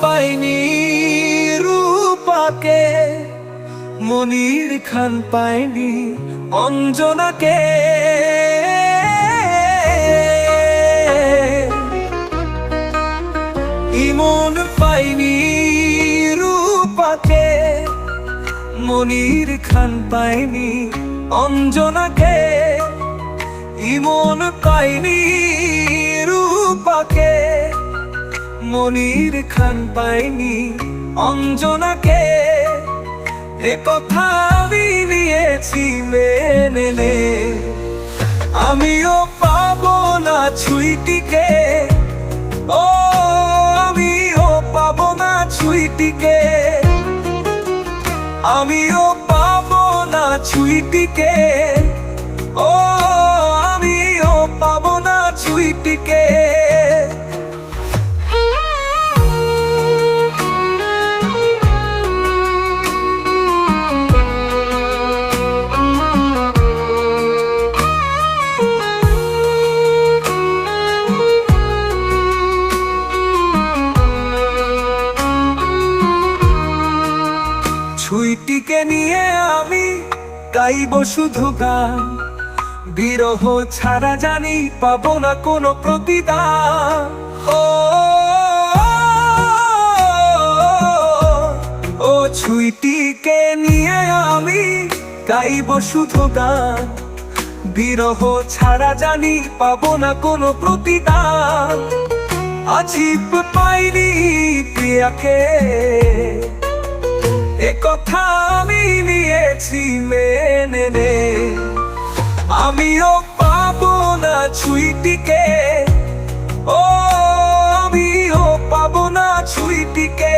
পাইনি রূপাকে, মনির খান পাইনি অঞ্জনাকে। ইমন পাইনি রূপাকে, মনির খান পাইনি অঞ্জনাকে। ইমন পাইনি মনির খান পাইনি, অঞ্জনাকে এ কথা আমি নিয়েছি মেনে নে। আমিও পাবো না ছুইটিকে, ও আমিও পাবো না ছুইটিকে। আমিও পাবো না ছুইটিকে, ও আমিও পাবো না ছুইটিকে। ছুইটিকে নিয়ে আমি গাইব শুধু গান। বিরহ ছাড়া জানি পাবো না কোনো প্রতিদান। ও ও ছুইটিকে নিয়ে আমি গাইব শুধু গান। বিরহ ছাড়া জানি পাবো না কোনো প্রতিদান। আজিব পাইনি প্রিয়াকে। ছুইটিকে, ও আমি আমিও পাবো না ছুইটিকে।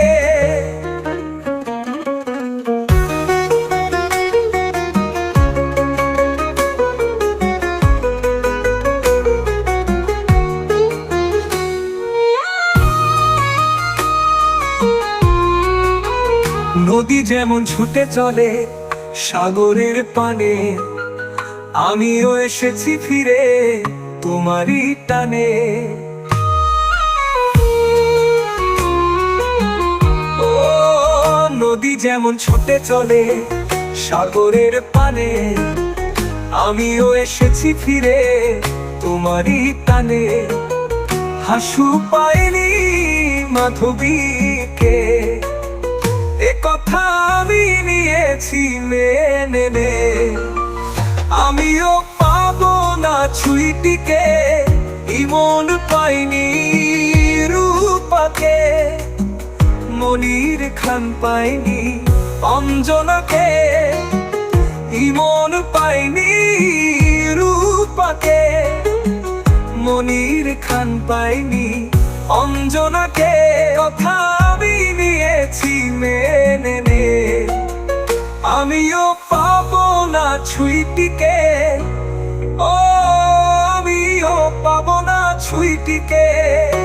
নদী যেমন ছুটে চলে সাগরের পানে, আমিও এসেছি ফিরে। তোমারই টানে। ও নদী যেমন ছুটে চলে সাগরের পানে, আমিও এসেছি ফিরে তোমারই টানে। হাসু পাইনি মাধবীকে, এ কথা আমি নিয়েছি মেনে আমিও না ছুইটিকে ইমন পাইনি রূপাকে। মনির খান পাইনি অঞ্জনাকে ইমন পাইনি রূপাকে। মনির খান পাইনি অঞ্জনাকে, কথা আমি নিয়েছি মেনে নে। আমিও পাবো না ছুইটিকে ও